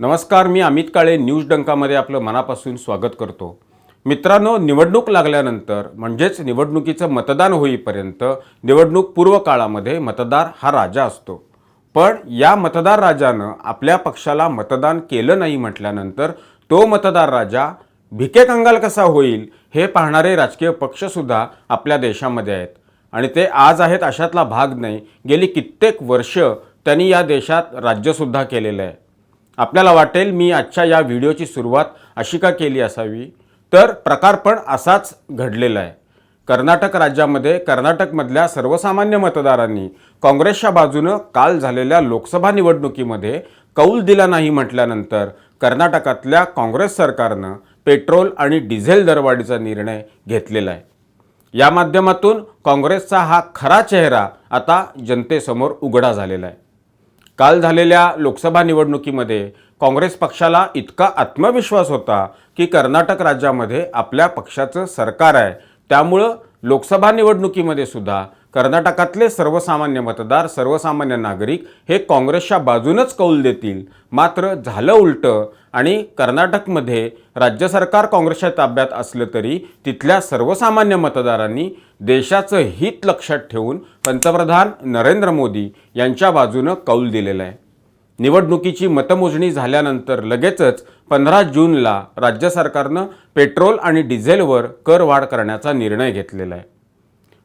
नमस्कार मी अमित काळे न्यूज डंकामध्ये आपलं मनापासून स्वागत करतो. मित्रांनो निवडणूक लागल्यानंतर म्हणजेच निवडणुकीचं मतदान होईपर्यंत निवडणूक पूर्व काळामध्ये मतदार हा राजा असतो. पण या मतदार राजानं आपल्या पक्षाला मतदान केलं नाही म्हटल्यानंतर तो मतदार राजा भिके कंगाल कसा होईल हे पाहणारे राजकीय पक्षसुद्धा आपल्या देशामध्ये आहेत. आणि ते आज आहेत अशातला भाग नाही गेली कित्येक वर्ष त्यांनी या देशात राज्यसुद्धा केलेलं आहे. आपल्याला वाटेल मी आजच्या या व्हिडिओची सुरुवात अशी का केली असावी? तर प्रकार पण असाच घडलेला आहे. कर्नाटक राज्यामध्ये कर्नाटकमधल्या सर्वसामान्य मतदारांनी काँग्रेसच्या बाजूनं काल झालेल्या लोकसभा निवडणुकीमध्ये कौल दिला नाही म्हटल्यानंतर कर्नाटकातल्या काँग्रेस सरकारनं पेट्रोल आणि डिझेल दरवाढीचा निर्णय घेतलेला आहे. या माध्यमातून काँग्रेसचा हा खरा चेहरा आता जनतेसमोर उघडा झालेला आहे. काल झालेल्या लोकसभा निवडणुकीमध्ये काँग्रेस पक्षाला इतका आत्मविश्वास होता की कर्नाटक राज्यामध्ये आपल्या पक्षाचं सरकार आहे. त्यामुळं लोकसभा निवडणुकीमध्ये सुद्धा कर्नाटकातले सर्वसामान्य मतदार सर्वसामान्य नागरिक हे काँग्रेसच्या बाजूनच कौल देतील. मात्र झालं उलटं आणि कर्नाटकमध्ये राज्य सरकार काँग्रेसच्या ताब्यात असलं तरी तिथल्या सर्वसामान्य मतदारांनी देशाचं हित लक्षात ठेवून पंतप्रधान नरेंद्र मोदी यांच्या बाजूनं कौल दिलेलं आहे. निवडणुकीची मतमोजणी झाल्यानंतर लगेचच पंधरा जूनला राज्य सरकारनं पेट्रोल आणि डिझेलवर करवाढ करण्याचा निर्णय घेतलेला आहे.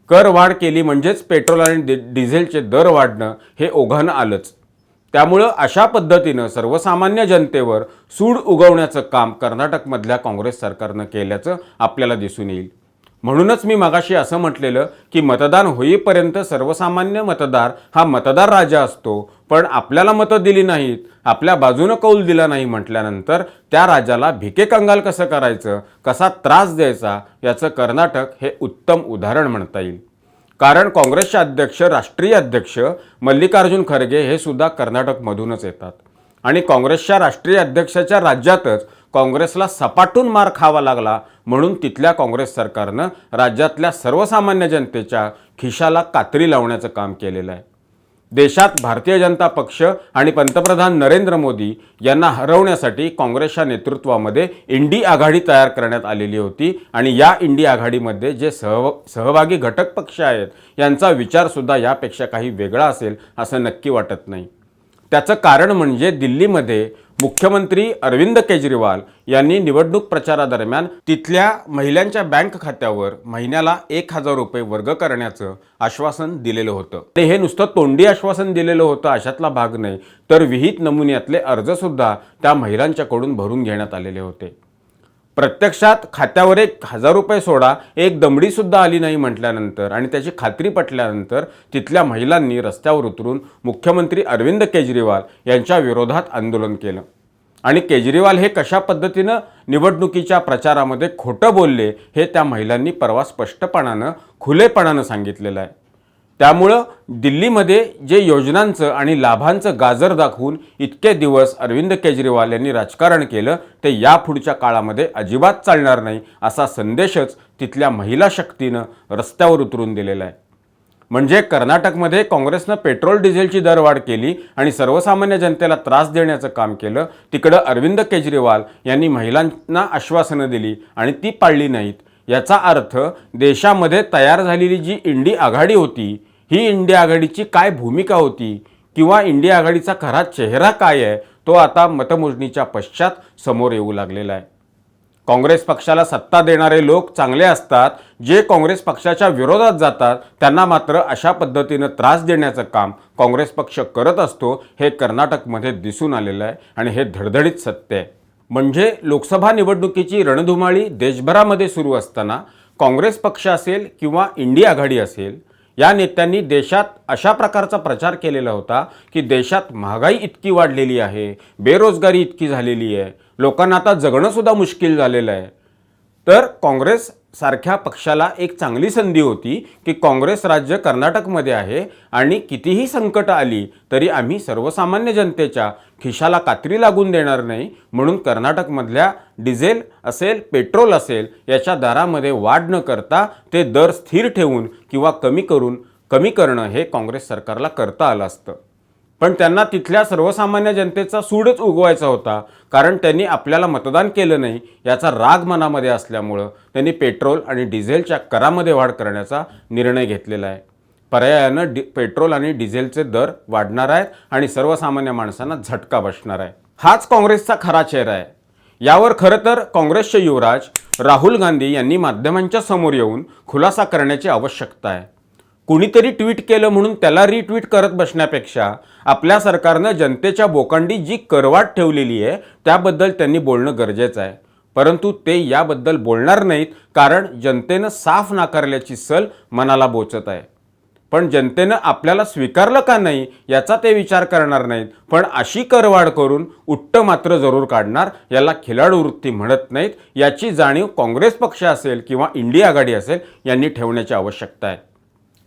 करवाढ केली म्हणजेच पेट्रोल आणि डि डिझेलचे दर वाढणं हे ओघानं आलंच. त्यामुळं अशा पद्धतीनं सर्वसामान्य जनतेवर सूड उगवण्याचं काम कर्नाटकमधल्या काँग्रेस सरकारनं केल्याचं आपल्याला दिसून येईल. म्हणूनच मी मागाशी असं म्हटलेलं की मतदान होईपर्यंत सर्वसामान्य मतदार हा मतदार राजा असतो पण आपल्याला मतं दिली नाहीत आपल्या बाजूनं कौल दिला नाही म्हटल्यानंतर त्या राजाला भिके कंगाल कसं करायचं कसा त्रास द्यायचा याचं कर्नाटक हे उत्तम उदाहरण म्हणता येईल. कारण काँग्रेसचे अध्यक्ष राष्ट्रीय अध्यक्ष मल्लिकार्जुन खरगे हे सुद्धा कर्नाटकमधूनच येतात. आणि काँग्रेसच्या राष्ट्रीय अध्यक्षाच्या राज्यातच काँग्रेसला सपाटून मार खावा लागला म्हणून तिथल्या काँग्रेस सरकारनं राज्यातल्या सर्वसामान्य जनतेच्या खिशाला कात्री लावण्याचं काम केलेलं आहे. देशात भारतीय जनता पक्ष आणि पंतप्रधान नरेंद्र मोदी यांना हरवण्यासाठी काँग्रेसच्या नेतृत्वामध्ये इंडी आघाडी तयार करण्यात आलेली होती. आणि या इंडी आघाडीमध्ये जे सह सहभागी घटक पक्ष आहेत यांचा विचारसुद्धा यापेक्षा काही वेगळा असेल असं नक्की वाटत नाही. त्याचं कारण म्हणजे दिल्लीमध्ये मुख्यमंत्री अरविंद केजरीवाल यांनी निवडणूक प्रचारादरम्यान तिथल्या महिलांच्या बँक खात्यावर महिन्याला एक हजार रुपये वर्ग करण्याचं आश्वासन दिलेलं होतं. ते हे नुसतं तोंडी आश्वासन दिलेलं होतं अशातला भाग नाही तर विहित नमुन्यातले अर्जसुद्धा त्या महिलांच्याकडून भरून घेण्यात आलेले होते. प्रत्यक्षात खात्यावर एक हजार रुपये सोडा एक दमडीसुद्धा आली नाही म्हटल्यानंतर आणि त्याची खात्री पटल्यानंतर तिथल्या महिलांनी रस्त्यावर उतरून मुख्यमंत्री अरविंद केजरीवाल यांच्या विरोधात आंदोलन केलं. आणि केजरीवाल हे कशा पद्धतीनं निवडणुकीच्या प्रचारामध्ये खोटं बोलले हे त्या महिलांनी परवा स्पष्टपणानं खुलेपणानं सांगितलेलं आहे. त्यामुळं दिल्लीमध्ये जे योजनांचं आणि लाभांचं गाजर दाखवून इतके दिवस अरविंद केजरीवाल यांनी राजकारण केलं ते यापुढच्या काळामध्ये अजिबात चालणार नाही असा संदेशच तिथल्या महिला शक्तीनं रस्त्यावर उतरून दिलेला आहे. म्हणजे कर्नाटकमध्ये काँग्रेसनं पेट्रोल डिझेलची दरवाढ केली आणि सर्वसामान्य जनतेला त्रास देण्याचं काम केलं तिकडं अरविंद केजरीवाल यांनी महिलांना आश्वासनं दिली आणि ती पाळली नाहीत. याचा अर्थ देशामध्ये तयार झालेली जी इंडी आघाडी होती ही इंडिया आघाडीची काय भूमिका होती? किंवा इंडिया आघाडीचा खरा चेहरा काय आहे? तो आता मतमोजणीच्या पश्चात समोर येऊ लागलेला आहे. काँग्रेस पक्षाला सत्ता देणारे लोक चांगले असतात जे काँग्रेस पक्षाच्या विरोधात जातात त्यांना मात्र अशा पद्धतीनं त्रास देण्याचं काम काँग्रेस पक्ष करत असतो हे कर्नाटकमध्ये दिसून आलेलं आहे आणि हे धडधडीत सत्य आहे. म्हणजे लोकसभा निवडणुकीची रणधुमाळी देशभरामध्ये सुरू असताना काँग्रेस पक्ष असेल किंवा इंडिया आघाडी असेल या नेत्यांनी देशात अशा प्रकारचा प्रचार केलेला होता की देशात महागाई इतकी वाढलेली आहे बेरोजगारी इतकी झालेली आहे लोकांना आता जगणंसुद्धा मुश्किल झालेलं आहे. तर काँग्रेस सारख्या पक्षाला एक चांगली संधी होती की काँग्रेस राज्य कर्नाटकमध्ये आहे आणि कितीही संकट आली तरी आम्ही सर्वसामान्य जनतेच्या खिशाला कात्री लागून देणार नाही म्हणून कर्नाटकमधल्या डिझेल असेल पेट्रोल असेल याच्या दरामध्ये वाढ न करता ते दर स्थिर ठेवून किंवा कमी करून कमी करणं हे काँग्रेस सरकारला करता आलं असतं. पण त्यांना तिथल्या सर्वसामान्य जनतेचा सूडच उगवायचा होता कारण त्यांनी आपल्याला मतदान केलं नाही याचा राग मनामध्ये असल्यामुळं त्यांनी पेट्रोल आणि डिझेलच्या करामध्ये वाढ करण्याचा निर्णय घेतलेला आहे. पर्यायानं डि पेट्रोल आणि डिझेलचे दर वाढणार आहेत आणि सर्वसामान्य माणसांना झटका बसणार आहे. हाच काँग्रेसचा खरा चेहरा आहे. यावर खरं तर काँग्रेसचे युवराज राहुल गांधी यांनी माध्यमांच्या समोर येऊन खुलासा करण्याची आवश्यकता आहे. कुणीतरी ट्विट केलं म्हणून त्याला रिट्विट करत बसण्यापेक्षा आपल्या सरकारनं जनतेच्या बोकांडी जी करवाट ठेवलेली आहे त्याबद्दल त्यांनी बोलणं गरजेचं आहे. परंतु ते याबद्दल बोलणार नाहीत कारण जनतेनं साफ नाकारल्याची सल मनाला बोचत आहे. पण जनतेनं आपल्याला स्वीकारलं का नाही याचा ते विचार करणार नाहीत. पण अशी करवाढ करून उट्ट मात्र जरूर काढणार याला खिलाडू वृत्ती म्हणत नाहीत. याची जाणीव काँग्रेस पक्ष असेल किंवा इंडिया आघाडी असेल यांनी ठेवण्याची आवश्यकता आहे.